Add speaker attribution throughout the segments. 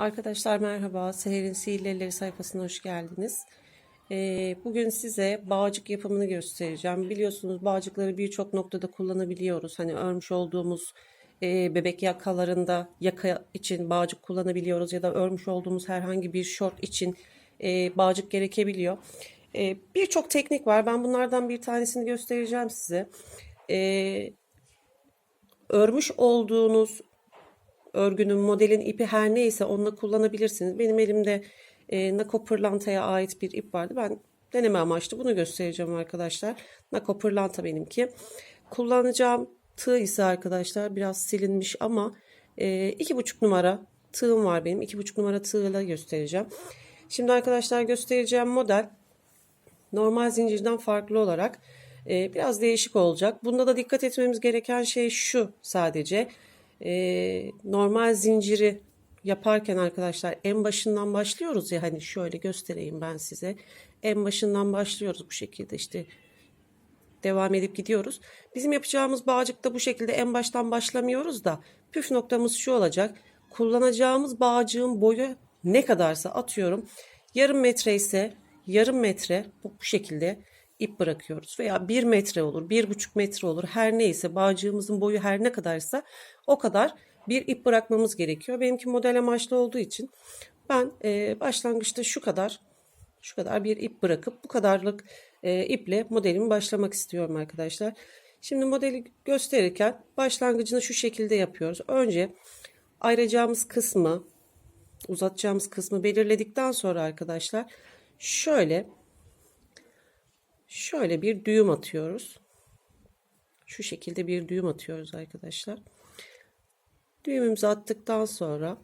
Speaker 1: Arkadaşlar merhaba. Seher'in Sihirleri sayfasına hoş geldiniz. Ee, bugün size bağcık yapımını göstereceğim. Biliyorsunuz bağcıkları birçok noktada kullanabiliyoruz. Hani örmüş olduğumuz e, bebek yakalarında yaka için bağcık kullanabiliyoruz ya da örmüş olduğumuz herhangi bir şort için e, bağcık gerekebiliyor. E, birçok teknik var. Ben bunlardan bir tanesini göstereceğim size. Örmüş olduğunuz örgünün, modelin ipi her neyse onunla kullanabilirsiniz. Benim elimde e, Nako Pırlanta'ya ait bir ip vardı. Ben deneme amaçlı bunu göstereceğim arkadaşlar. Nako Pırlanta benimki. Kullanacağım tığ ise arkadaşlar biraz silinmiş ama e, iki buçuk numara tığım var benim. iki buçuk numara tığla göstereceğim. Şimdi arkadaşlar göstereceğim model normal zincirden farklı olarak e, biraz değişik olacak. Bunda da dikkat etmemiz gereken şey şu sadece e, normal zinciri yaparken arkadaşlar en başından başlıyoruz ya hani şöyle göstereyim ben size. En başından başlıyoruz bu şekilde işte devam edip gidiyoruz. Bizim yapacağımız bağcıkta bu şekilde en baştan başlamıyoruz da püf noktamız şu olacak. Kullanacağımız bağcığın boyu ne kadarsa atıyorum yarım metre ise yarım metre bu, bu şekilde ip bırakıyoruz veya bir metre olur bir buçuk metre olur her neyse bağcığımızın boyu her ne kadarsa o kadar bir ip bırakmamız gerekiyor. Benimki model amaçlı olduğu için ben e, başlangıçta şu kadar şu kadar bir ip bırakıp bu kadarlık e, iple modelimi başlamak istiyorum arkadaşlar. Şimdi modeli gösterirken başlangıcını şu şekilde yapıyoruz. Önce ayıracağımız kısmı uzatacağımız kısmı belirledikten sonra arkadaşlar şöyle şöyle bir düğüm atıyoruz. Şu şekilde bir düğüm atıyoruz arkadaşlar. Düğümümüzü attıktan sonra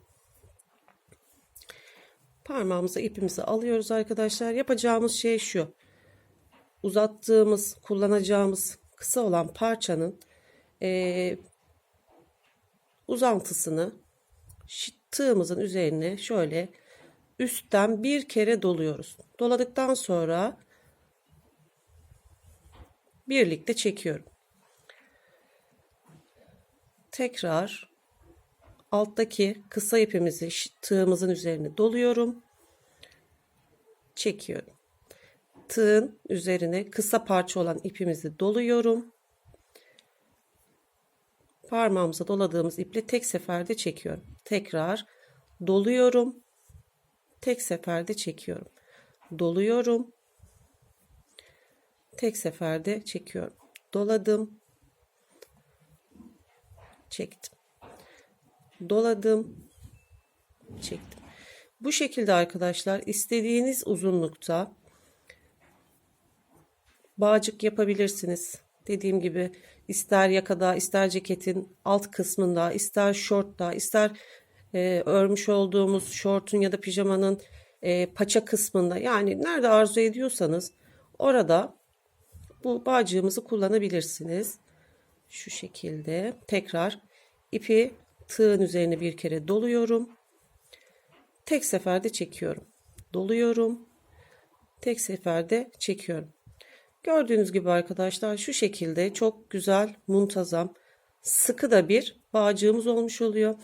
Speaker 1: parmağımıza ipimizi alıyoruz arkadaşlar. Yapacağımız şey şu. Uzattığımız, kullanacağımız kısa olan parçanın e, uzantısını tığımızın üzerine şöyle üstten bir kere doluyoruz. Doladıktan sonra birlikte çekiyorum. Tekrar alttaki kısa ipimizi tığımızın üzerine doluyorum. Çekiyorum. Tığın üzerine kısa parça olan ipimizi doluyorum. Parmağımıza doladığımız iple tek seferde çekiyorum. Tekrar doluyorum. Tek seferde çekiyorum. Doluyorum. Tek seferde çekiyorum. Doladım. Çektim doladım, çektim. Bu şekilde arkadaşlar istediğiniz uzunlukta bağcık yapabilirsiniz. Dediğim gibi ister yakada, ister ceketin alt kısmında, ister şortta, ister e, örmüş olduğumuz şortun ya da pijamanın e, paça kısmında yani nerede arzu ediyorsanız orada bu bağcığımızı kullanabilirsiniz. Şu şekilde tekrar ipi tığın üzerine bir kere doluyorum. Tek seferde çekiyorum. Doluyorum. Tek seferde çekiyorum. Gördüğünüz gibi arkadaşlar şu şekilde çok güzel, muntazam, sıkı da bir bağcığımız olmuş oluyor.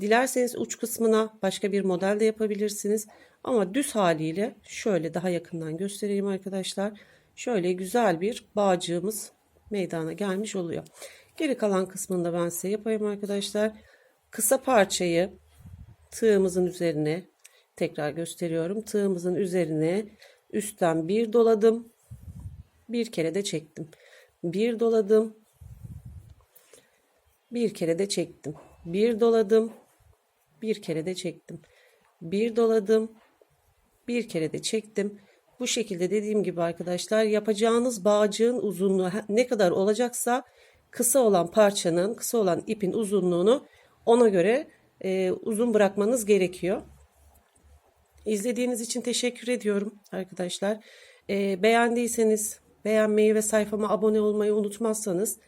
Speaker 1: Dilerseniz uç kısmına başka bir model de yapabilirsiniz. Ama düz haliyle şöyle daha yakından göstereyim arkadaşlar. Şöyle güzel bir bağcığımız meydana gelmiş oluyor. Geri kalan kısmında ben size yapayım arkadaşlar. Kısa parçayı tığımızın üzerine tekrar gösteriyorum. Tığımızın üzerine üstten bir doladım. Bir kere de çektim. Bir doladım. Bir kere de çektim. Bir doladım. Bir kere de çektim. Bir doladım. Bir kere de çektim. Bu şekilde dediğim gibi arkadaşlar yapacağınız bağcığın uzunluğu ne kadar olacaksa kısa olan parçanın, kısa olan ipin uzunluğunu ona göre e, uzun bırakmanız gerekiyor. İzlediğiniz için teşekkür ediyorum arkadaşlar. E, beğendiyseniz beğenmeyi ve sayfama abone olmayı unutmazsanız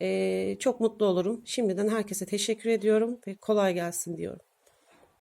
Speaker 1: e, çok mutlu olurum. Şimdiden herkese teşekkür ediyorum ve kolay gelsin diyorum.